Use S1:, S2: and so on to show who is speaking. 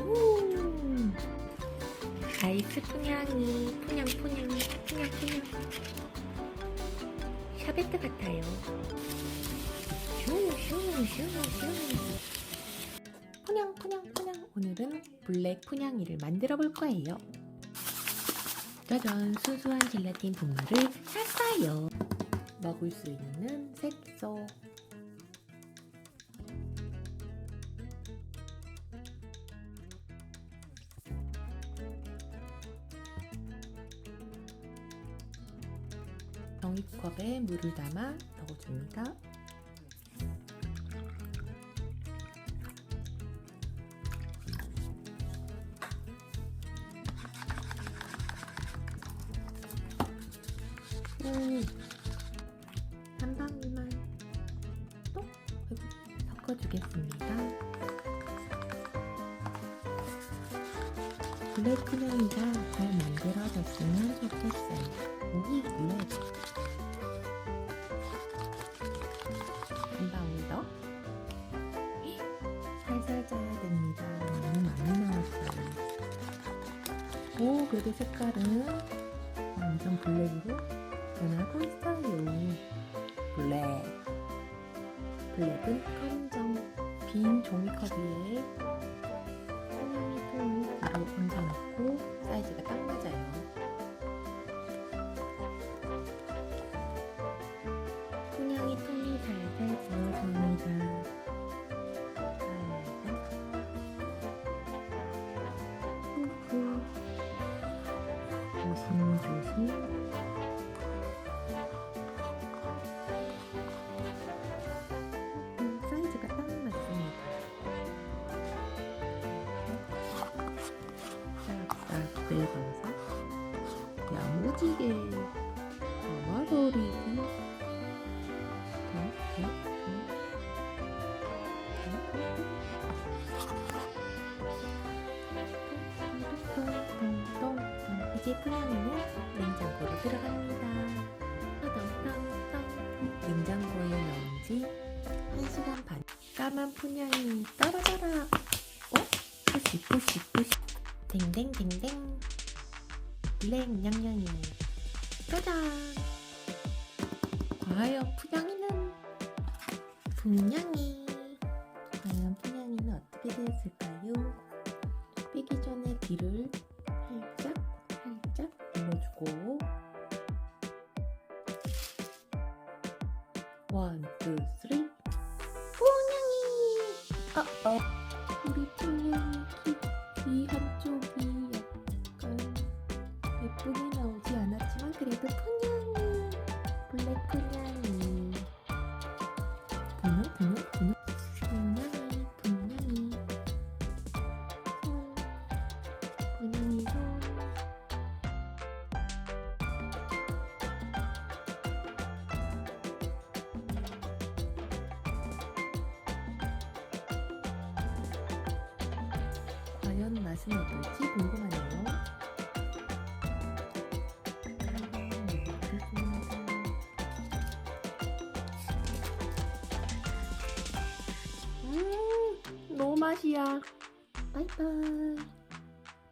S1: 음. 아이스 푸냥이. 푸냥 푸냥 푸냥 푸냥 샤베트 같아요. 슈슈슈슈슈 푸냥 푸냥 푸냥 오늘은 블랙 푸냥이를 만들어 볼 거예요. 짜잔. 순수한 젤라틴 분말을 샀어요. 먹을 수 있는 색소 종이컵에 물을 담아 넣어줍니다. 음, 한 방울만 또 섞어주겠습니다. 블랙 크림이가 잘 만들어졌으면 좋겠어요. 오, 블랙. 오, 그래도 색깔은 완전 블랙으로 변하고 있어요. 블랙. 블랙은 검정. 빈 종이컵 위에 통을 뒤로 얹어놓고 사이즈가 딱 맞아요. 조심조심. 음, 사이즈가 딱 맞습니다. 싹싹 긁어서 야무지게 담아버리기. 이 제 푸냥이는 냉장고로 들어갑니다. 떠덩떠덩 냉장고에 넣은 지 1시간 반. 까만 푸냥이 떨어져라. 어? 푸시 푸시 푸시. 댕댕댕댕. 블랙 냥냥이. 짜잔. 과연 푸냥이는 분냥이. 과연 푸냥이는 어떻게 되었을까요? 뒤를 살짝 살짝 눌러주고. 원, 투, 쓰리 푸냥이! 어 어. 우리 푸냥이 귀, 귀 한쪽이 약간 예쁘게 나오지 않았지만 그래도 푸냥이 블랙 푸냥이 음, 너무 맛이야. 바이바이.